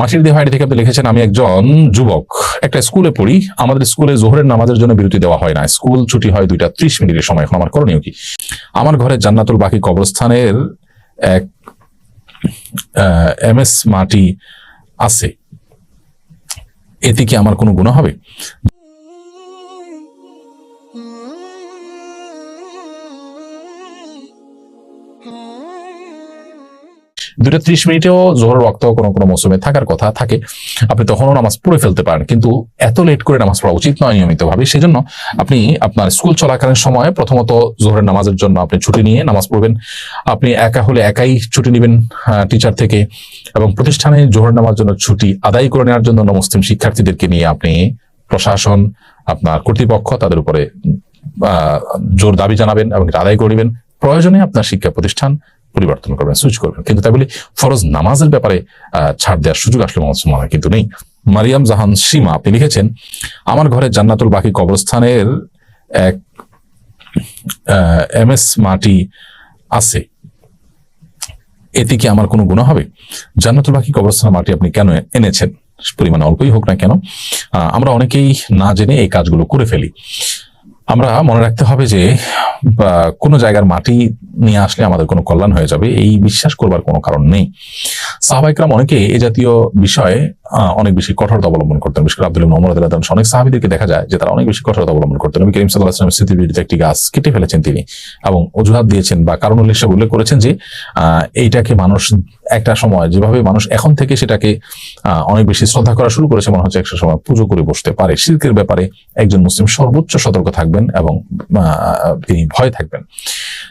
মাটির দেহাড়ি থেকে আপনি লিখেছেন, আমি একজন যুবক। একটা স্কুলে পড়ি। আমাদের স্কুলে জোহরের নামাজের জন্য বিরতি দেওয়া হয় না। স্কুল ছুটি হয় দুইটা ত্রিশ মিনিটের সময়। এখন আমার করণীয় কি? আমার ঘরে জান্নাতুল বাকি কবরস্থানের এক এম এস মাটি আছে। এতে কি আমার কোনো গুণ হবে? দুটা ত্রিশ মিনিটেও জোহরের রক্ত কোনো কোনো মৌসুমে থাকার কথা থাকে। আপনি তখনও নামাজ পড়ে ফেলতে পারেন, কিন্তু এত লেট করে নামাজ পড়া উচিত নয় নিয়মিতভাবে। সেজন্য আপনি আপনার স্কুল চলাকালীন সময়ে প্রথমত জোহরের নামাজের জন্য আপনি ছুটি নিয়ে নামাজ পড়বেন। আপনি একা হলে একাই ছুটি নেবেন টিচার থেকে। এবং প্রতিষ্ঠানে জোহরের নামার জন্য ছুটি আদায় করে নেওয়ার জন্য মুসলিম শিক্ষার্থীদেরকে নিয়ে আপনি প্রশাসন, আপনার কর্তৃপক্ষ তাদের উপরে জোর দাবি জানাবেন এবং আদায় করে নেবেন। প্রয়োজনে আপনার শিক্ষা প্রতিষ্ঠান পরিবর্তন করবেন সুইচ করবেন। কিন্তু তাই বলে ফরজ নামাজের ব্যাপারে ছাড় দেওয়ার সুযোগ আসলে মুসলমানের কিন্তু নেই। মারিয়াম জাহান সীমা, আপনি লিখেছেন, আমার ঘরে জান্নাতুল বাকি কবরস্থানের এক এম এস মাটি আছে। এতে কি আমার কোনো গুণ হবে? জান্নাতুল বাকি কবরস্থানের মাটি আপনি কেন এনেছেন? পরিমাণ অল্পই হোক না কেন আমরা অনেকেই না জেনে এই কাজগুলো করে ফেলি। আমরা মনে রাখতে হবে যে কোনো জায়গার মাটি নিয়ে আসলে আমাদের কোনো কল্যাণ হয়ে যাবে, এই বিশ্বাস করবার কোনো কারণ নেই। সাহাবাইকরাম অনেকে এ জাতীয় বিষয়ে অনেক বেশি কঠোরতা অবলম্বন করতেন। বিশেষ করে আব্দুল মোহাম্মদ আল্লাহ অনেক সাহাবিদেরকে দেখা যায় যে তারা অনেক বেশি কঠোরতা অবলম্বন করতেন। নবী করিম সাল্লাহ স্মৃতির বিরুদ্ধে একটি গাছ কেটে ফেলেছেন তিনি এবং অজুহাত দিয়েছেন বা কারণ উল্লেখ উল্লেখ করেছেন যে এইটাকে মানুষ একটা সময় যেভাবে মানুষ এখন থেকে সেটাকে অনেক বেশি শ্রদ্ধা করা শুরু করেছে, মনে হচ্ছে একটা সময় পুজো করে বসতে পারে। শিল্পের ব্যাপারে একজন মুসলিম সর্বোচ্চ সতর্ক থাকবেন এবং তিনি ভয় থাকবেন।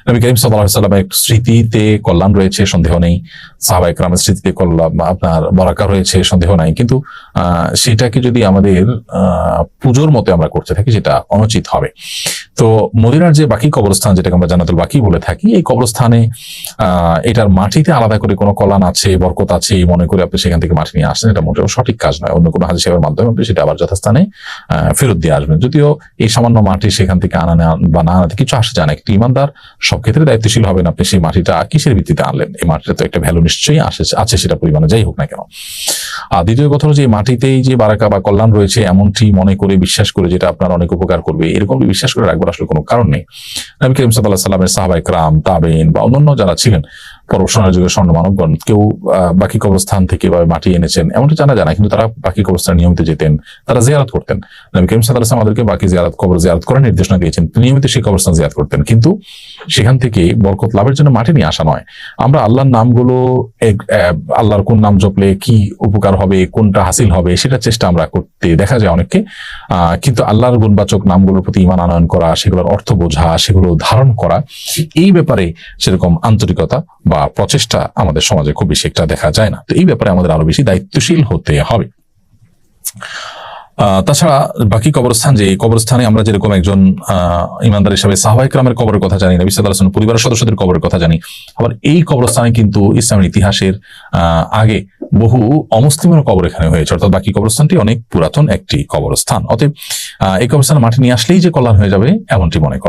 নবী করিম সাল্লাহ সাল্লামের স্মৃতিতে কল্যাণ রয়েছে, সন্দেহ নেই। সাহাবা একরামের স্মৃতিতে কল্যাণ আপনার বরাকা রয়েছে, সন্দেহ নাই। কিন্তু আহ, সেটাকে যদি আমাদের পুজোর মতে আমরা করতে থাকি সেটা অনুচিত হবে। তো মদিনার যে বাকি কবরস্থান যেটাকে আমরা জানাতুল বাকি বলে থাকি এই কবরস্থানে এটার মাটিতে আলাদা করে কোনো কলান আছে বরকত আছে মনে করে আপনি সেখান থেকে মাটি নিয়ে আসছেন এটা মোটেও সঠিক কাজ নয়। অন্য কোনো হাজি সেবার মাধ্যমে আপনি সেটা আবার যথাস্থানে ফেরত দিয়ে আসবেন। যদিও এই সামান্য মাটি সেখান থেকে আনা বা না আনাতে কিছু আসে যায় না একটি ইমানদার সব ক্ষেত্রে দায়িত্বশীল হবেন আপনি সেই মাটিটা কিসের ভিত্তিতে আনলেন? এই মাটিটা তো একটা ভ্যালু নিশ্চয়ই আসে আছে সেটা পরিমাণে যাই হোক না কেন। আর দ্বিতীয় কথা হলো যে মাটিতেই যে বারাকা বা কল্যাণ রয়েছে, এমনটি মনে করে বিশ্বাস করে যেটা আপনার অনেক উপকার করবে। এরকম বিশ্বাস করে রাখবার আসলে কোনো কারণ নেই। নবী করিম সাল্লাহ সাল্লামের সাহাবাই ক্রাম তাবেন বা অন্যান্য যারা ছিলেন পরবর্তী যুগের স্বর্ণ মানবগণ কেউ বাকি কবরস্থান থেকে বা মাটি এনেছেন, এমনটি জানা যায় না, কিন্তু তারা বাকি কবরস্থানে নিয়মিত যেতেন, তারা জিয়ারত করতেন। নবী করিম সাল্লাহ আমাদেরকে বাকি জিয়ারত, কবর জিয়ারত করার নির্দেশনা দিয়েছেন। নিয়মিত সেই কবরস্থান জিয়ারত করতেন। কিন্তু সেখান থেকে বরকত লাভের জন্য মাটি নিয়ে আসা নয়। আমরা আল্লাহর নামগুলো আল্লাহর কোন নাম জপলে কি উপকার হবে, কোনটা হাসিল হবে, সেটার চেষ্টা আমরা করতে দেখা যায় অনেককে। কিন্তু আল্লাহর গুণবাচক নামগুলোর প্রতি ইমান আনয়ন করা, সেগুলোর অর্থ বোঝা, সেগুলো ধারণ করা, এই ব্যাপারে সেরকম আন্তরিকতা বা প্রচেষ্টা আমাদের সমাজে খুব বেশি একটা দেখা যায় না। তো এই ব্যাপারে আমাদের আরও বেশি দায়িত্বশীল হতে হবে। তাছাড়া বাকি কবরস্থান যে কবরস্থানে আমরা যেরকম একজন ইমানদার হিসাবে সাহবাইক রামের কবরের কথা জানি, নবী সাল্লাহ পরিবারের সদস্যদের কবরের কথা জানি। আবার এই কবরস্থানে কিন্তু ইসলামের ইতিহাসের আগে বহু অমুসলিমের কবর এখানে হয়েছে। অর্থাৎ বাকি কবরস্থানটি অনেক পুরাতন একটি কবরস্থান। অতএব এই কবরস্থান মাটি নিয়ে আসলেই যে কল্যাণ হয়ে যাবে, এমনটি মনে করা